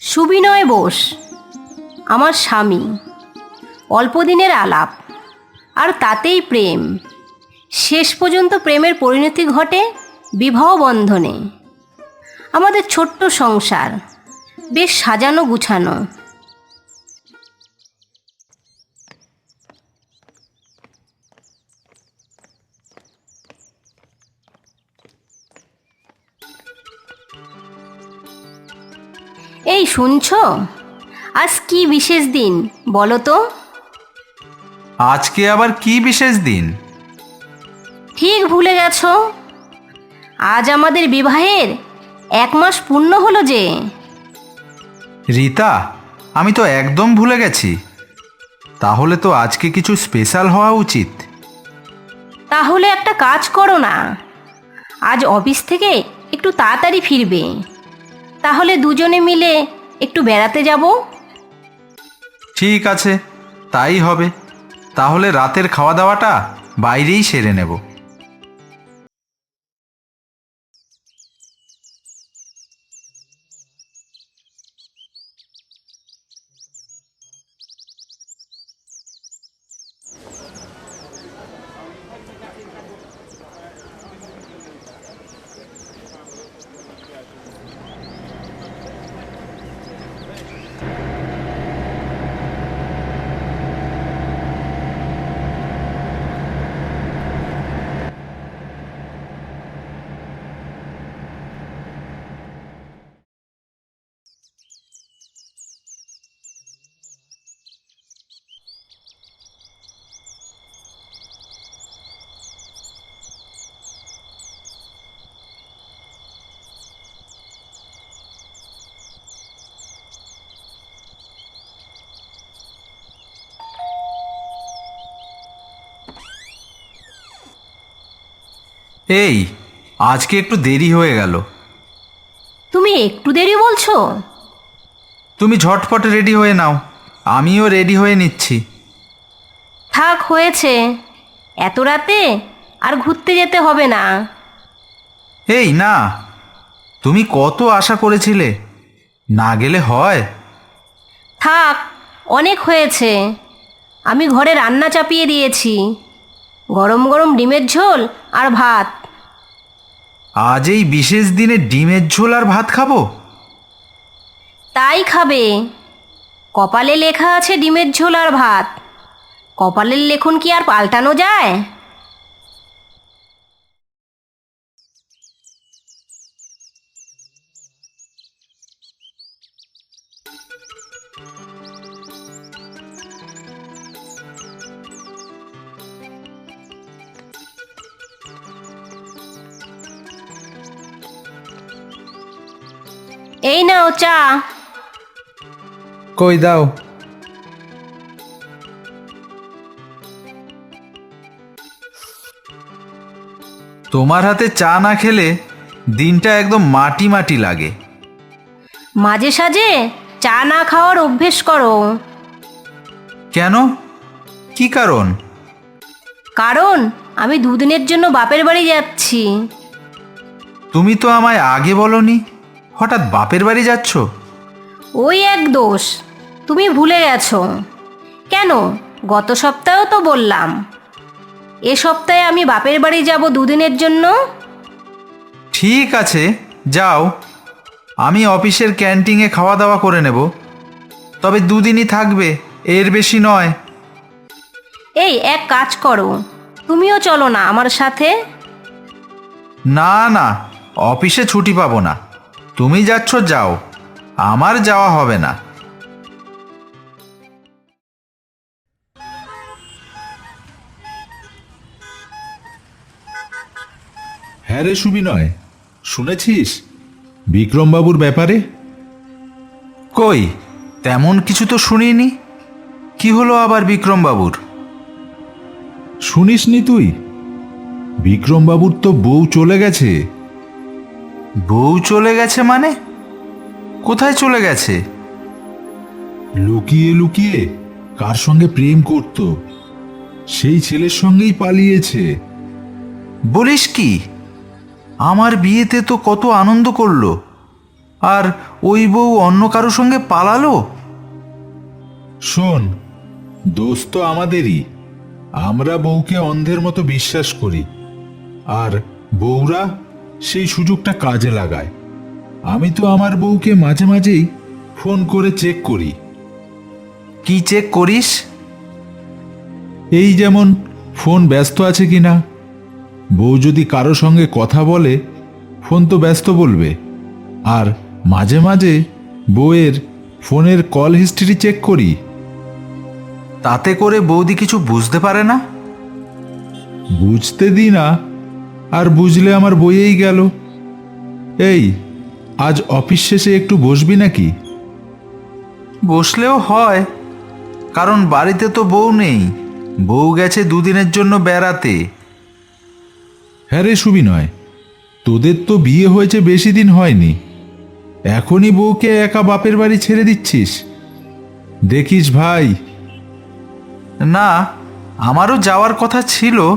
সুবিনয় বোস, আমার স্বামী। অল্পদিনের আলাপ, আর তাতেই প্রেম। শেষ পর্যন্ত প্রেমের পরিণতি ঘটে বিবাহ বন্ধনে। আমাদের ছোট্ট সংসার বেশ সাজানো গুছানো। এই শুনছো? আজ কি বিশেষ দিন বলো তো? আজকে আবার কি বিশেষ দিন? ঠিক ভুলে গেছো। আজ আমাদের বিবাহের এক মাস পূর্ণ হলো যে। রীতা আমি তো একদম ভুলে গেছি। তাহলে তো আজকে কিছু স্পেশাল হওয়া উচিত। তাহলে একটা কাজ করো না। আজ অফিস থেকে একটু তাড়াতাড়ি ফিরবে। তাহলে দুজনে মিলে একটু বেড়াতে যাব? ঠিক আছে তাই হবে। তাহলে রাতের খাওয়া দাওয়াটা বাইরেই সেরে নেব। এই আজকে একটু দেরি হয়ে গেল। তুমি একটু দেরি বলছো? তুমি ঝটপট রেডি হয়ে নাও আমিও রেডি হয়ে নিচ্ছি। থাক হয়েছে। এত রাতে আর ঘুরতে যেতে হবে না। এই না তুমি কত আশা করেছিলে? না গেলে হয়। থাক অনেক হয়েছে। আমি ঘরে রান্না চাপিয়ে দিয়েছি। গরম গরম ডিমের ঝোল আর ভাত। আজ এই বিশেষ দিনে ডিমের ঝোল আর ভাত খাব? তাই খাবে। কপালে লেখা আছে ডিমের ঝোল আর ভাত। কপালের লেখন কি আর পাল্টানো যায়? এই নাও চা। কই দাও। তোমার হাতে চা না খেলে দিনটা একদম মাটি মাটি লাগে। মাঝে সাঝে চা না খাওয়ার অভ্যেস করো। কেন? কি কারণ? কারণ আমি দুদিনের জন্য বাপের বাড়ি যাচ্ছি। তুমি তো আমায় আগে বলনি। হঠাৎ বাপের বাড়ি যাচ্ছ? ওই এক দোষ। তুমি ভুলে গেছো। কেন? গত সপ্তাহেও তো বললাম। এ সপ্তাহে আমি বাপের বাড়ি যাব দুদিনের জন্য? ঠিক আছে যাও। আমি অফিসের ক্যান্টিনে খাওয়া দাওয়া করে নেব। তবে দুদিনই থাকবে এর বেশি নয়। এই এক কাজ করো। তুমিও চলো না আমার সাথে। না না অফিসে ছুটি পাবো না। তুমি যাচ্ছ যাও। আমার যাওয়া হবে না। হ্যাঁ রে সুবিনয় শুনেছিস? বিক্রমবাবুর ব্যাপারে? কই তেমন কিছু তো শুনিনি। কি হলো আবার বিক্রমবাবুর? শুনিসনি তুই? বিক্রমবাবুর তো বউ চলে গেছে। বউ চলে গেছে মানে? কোথায় চলে গেছে? লুকিয়ে লুকিয়ে কার সঙ্গে প্রেম করত? সেই ছেলের সঙ্গেই পালিয়েছে। বলিস কি? আমার বিয়েতে তো কত আনন্দ করল। আর ওই বউ অন্য কারও সঙ্গে পালালো? শোন দোষ তো আমাদেরই। আমরা বউকে অন্ধের মতো বিশ্বাস করি। আর বউরা সেই সুযোগটা কাজে লাগায়। আমি তো আমার বউকে মাঝে মাঝেই ফোন করে চেক করি। কি চেক করিস? এই যেমন ফোন ব্যস্ত আছে কি না বউ যদি কারও সঙ্গে কথা বলে ফোন তো ব্যস্ত বলবে। আর মাঝে মাঝে বউয়ের ফোনের কল হিস্ট্রি চেক করি। তাতে করে বৌদি কিছু বুঝতে পারে না? বুঝতে দি না আর বুঝলে আমার বইয়েই গেল। এই আজ অফিস শেষে একটু বসবি নাকি? বসলেও হয় কারণ বাড়িতে তো বউ নেই। বউ গেছে দুদিনের জন্য বেড়াতে। হ্যাঁ রে সুবি নয় তোদের তো বিয়ে হয়েছে বেশি দিন হয়নি। এখনই বউকে একা বাপের বাড়ি ছেড়ে দিচ্ছিস? দেখিস ভাই। না আমারও যাওয়ার কথা ছিল।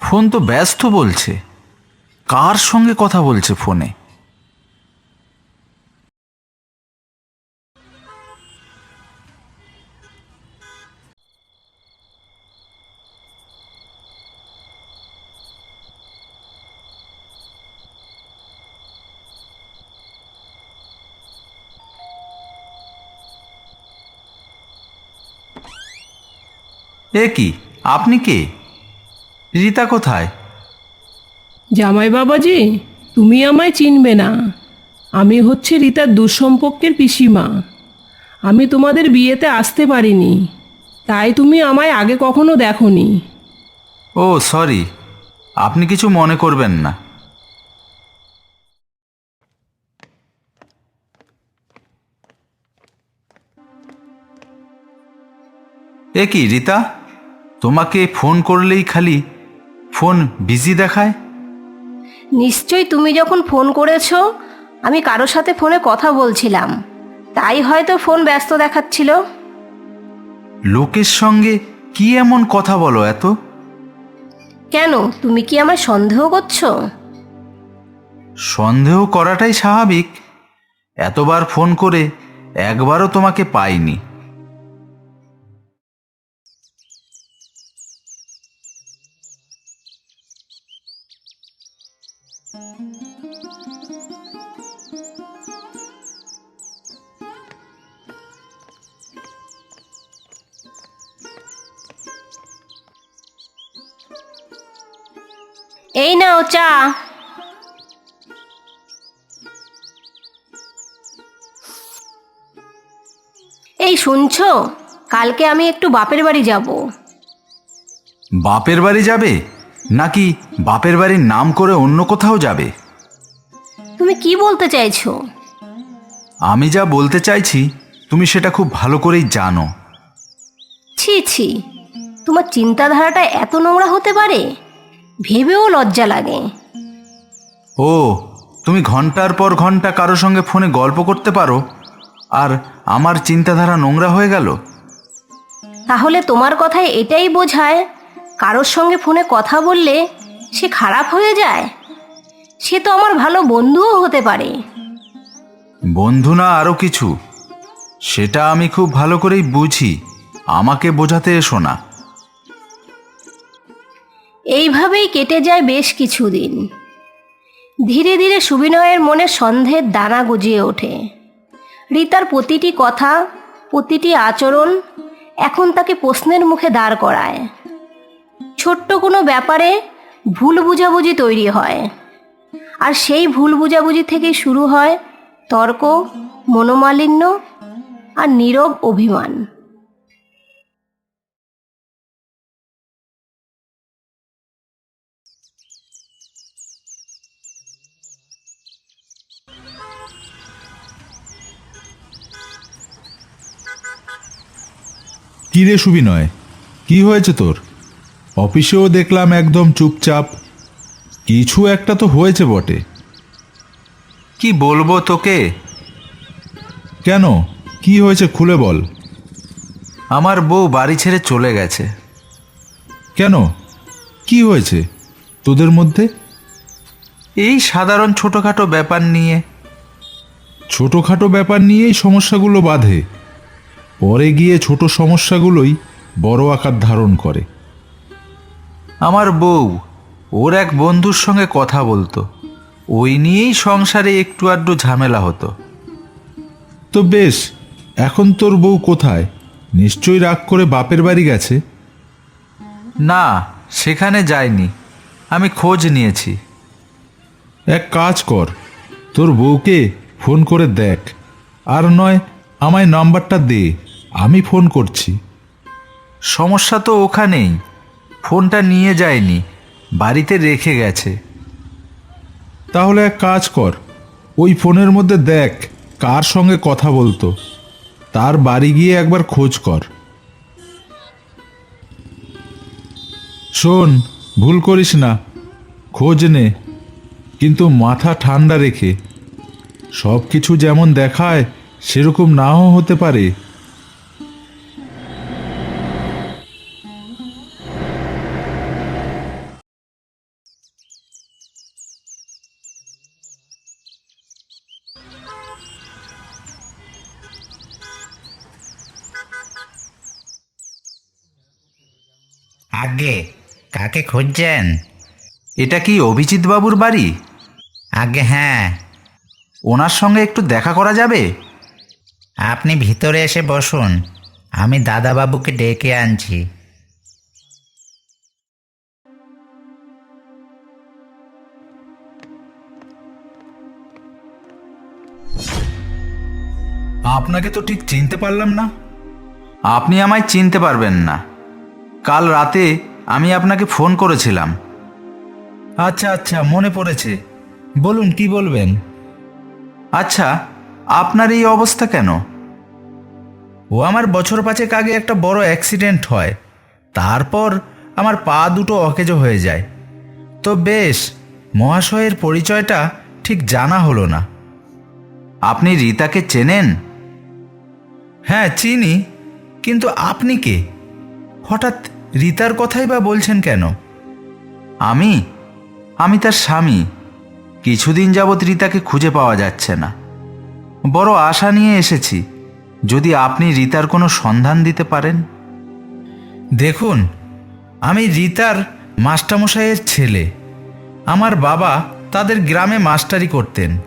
ফোন তো ব্যস্ত বলছে। কার সঙ্গে কথা বলছে ফোনে? এ কি? আপনি কে? রীতা কোথায়? জামাই বাবাজি তুমি আমায় চিনবে না। আমি হচ্ছে রীতার দুঃসম্পর্কের পিসিমা। আমি তোমাদের বিয়েতে আসতে পারিনি। তাই তুমি আমায় আগে কখনো দেখোনি। Oh sorry. আপনি কিছু মনে করবেন না। এ কি রীতা? তোমাকে ফোন করলেই খালি ফোন বিজি দেখায়? নিশ্চয়ই তুমি যখন ফোন করেছ আমি কারোর সাথে ফোনে কথা বলছিলাম। তাই হয়তো ফোন ব্যস্ত দেখাচ্ছিল। লোকের সঙ্গে কি এমন কথা বলো এত? কেন? তুমি কি আমায় সন্দেহ করছ? সন্দেহ করাটাই স্বাভাবিক। এতবার ফোন করে একবারও তোমাকে পাইনি। চা। এই শুনছো? কালকে আমি একটু বাপের বাড়ি যাব। বাপের বাড়ি যাবে? নাকি বাপের বাড়ির নাম করে অন্য কোথাও যাবে? তুমি কি বলতে চাইছো? আমি যা বলতে চাইছি তুমি সেটা খুব ভালো করেই জানো। ছি ছি। তোমার চিন্তাধারাটা এত নোংরা হতে পারে? ভেবেও লজ্জা লাগে। ও তুমি ঘণ্টার পর ঘণ্টা কারও সঙ্গে ফোনে গল্প করতে পারো আর আমার চিন্তাধারা নোংরা হয়ে গেল? তাহলে তোমার কথায় এটাই বোঝায় কারোর সঙ্গে ফোনে কথা বললে সে খারাপ হয়ে যায়? সে তো আমার ভালো বন্ধুও হতে পারে। বন্ধু না আরও কিছু। সেটা আমি খুব ভালো করেই বুঝি আমাকে বোঝাতে এসো না। এইভাবেই কেটে যায় বেশ কিছুদিন। ধীরে ধীরে সুবিনয়ের মনে সন্দেহের দানা গজিয়ে ওঠে। রিতার প্রতিটি কথা, প্রতিটি আচরণ এখন তাকে প্রশ্নের মুখে দাঁড় করায়। ছোট্ট কোনো ব্যাপারে ভুল বুঝাবুঝি তৈরি হয়। আর সেই ভুল বুঝাবুঝি থেকেই শুরু হয় তর্ক, মনোমালিন্য আর নীরব অভিমান। কি রে সুবিনয়? কি হয়েছে তোর? অফিসেও দেখলাম একদম চুপচাপ। কিছু একটা তো হয়েছে বটে। কি বলব তোকে? কেন? কি হয়েছে খুলে বল। আমার বউ বাড়ি ছেড়ে চলে গেছে। কেন? কি হয়েছে তোদের মধ্যে? এই সাধারণ ছোটোখাটো ব্যাপার নিয়ে। ছোটোখাটো ব্যাপার নিয়েই সমস্যাগুলো বাধে। পরে গিয়ে ছোট সমস্যাগুলোই বড় আকার ধারণ করে। আমার বউ ওর এক বন্ধুর সঙ্গে কথা বলতো। ওই নিয়েই সংসারে একটু আধটু ঝামেলা হতো। তো বেশ এখন তোর বউ কোথায়? নিশ্চয়ই রাগ করে বাপের বাড়ি গেছে? না সেখানে যায়নি। আমি খোঁজ নিয়েছি। এক কাজ কর তোর বউকে ফোন করে দেখ। আর নয় আমায় নাম্বারটা দে। আমি ফোন করছি। সমস্যা তো ওখানেই। ফোনটা নিয়ে যায়নি, বাড়িতে রেখে গেছে। তাহলে এক কাজ কর, ওই ফোনের মধ্যে দেখ কার সঙ্গে কথা বলতো। তার বাড়ি গিয়ে একবার খোঁজ কর। শোন, ভুল করিস না, খোঁজ নে, কিন্তু মাথা ঠান্ডা রেখে। সব কিছু যেমন দেখায়, সেরকম নাও হতে পারে। আগে? কাকে খুঁজছেন? এটা কি অভিজিৎ বাবুর বাড়ি? আগে হ্যাঁ। ওনার সঙ্গে একটু দেখা করা যাবে? আপনি ভিতরে এসে বসুন। আমি দাদাবাবুকে ডেকে আনছি। আপনাকে তো ঠিক চিনতে পারলাম না। আপনি আমায় চিনতে পারবেন না। কাল রাতে আমি আপনাকে ফোন করেছিলাম। আচ্ছা আচ্ছা মনে পড়েছে। বলুন কি বলবেন? আচ্ছা আপনার এই অবস্থা কেন? ও আমার বছর পাঁচেক আগে একটা বড় অ্যাক্সিডেন্ট হয়। তারপর আমার পা দুটো অকেজো হয়ে যায়। তো বেশ মহাশয়ের পরিচয়টা ঠিক জানা হলো না। আপনি রীতাকে চেনেন? হ্যাঁ চিনি। কিন্তু আপনি কে? হঠাৎ রিতার কথাই বা বলছেন কেন? আমি? আমি তার স্বামী। কিছুদিন যাবৎ রিতাকে খুঁজে পাওয়া যাচ্ছে না। বড় আশা নিয়ে এসেছি। যদি আপনি রিতার কোনো সন্ধান দিতে পারেন। দেখুন, আমি রিতার মাস্টারমশাইয়ের ছেলে। আমার বাবা তাদের গ্রামে মাস্টারি করতেন।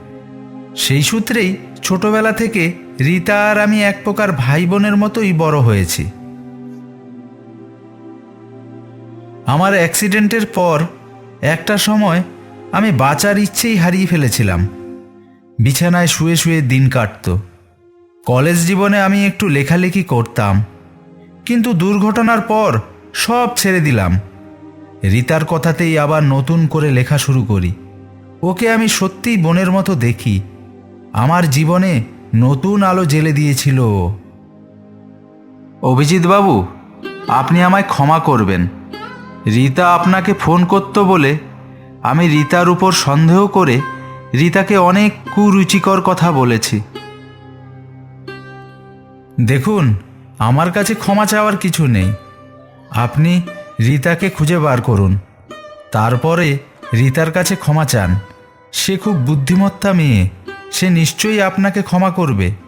সেই সূত্রেই ছোটবেলা থেকে রিতা আর আমি এক প্রকার ভাই বোনের মতোই বড় হয়েছি। আমার অ্যাক্সিডেন্টের পর একটা সময় আমি বাঁচার ইচ্ছেই হারিয়ে ফেলেছিলাম। বিছানায় শুয়ে শুয়ে দিন কাটত। কলেজ জীবনে আমি একটু লেখালেখি করতাম, কিন্তু দুর্ঘটনার পর সব ছেড়ে দিলাম। রিতার কথাতেই আবার নতুন করে লেখা শুরু করি। ওকে আমি সত্যিই বোনের মতো দেখি। আমার জীবনে নতুন আলো জেলে দিয়েছিল। অভিজিৎ বাবু, আপনি আমায় ক্ষমা করবেন। রীতা আপনাকে ফোন করতো বলে আমি রীতার উপর সন্দেহ করে রীতাকে অনেক কুরুচিকর কথা বলেছি। দেখুন, আমার কাছে ক্ষমা চাওয়ার কিছু নেই। আপনি রীতাকে খুঁজে বার করুন। তারপরে রীতার কাছে ক্ষমা চান। সে খুব বুদ্ধিমত্তা মেয়ে। সে নিশ্চয়ই আপনাকে ক্ষমা করবে।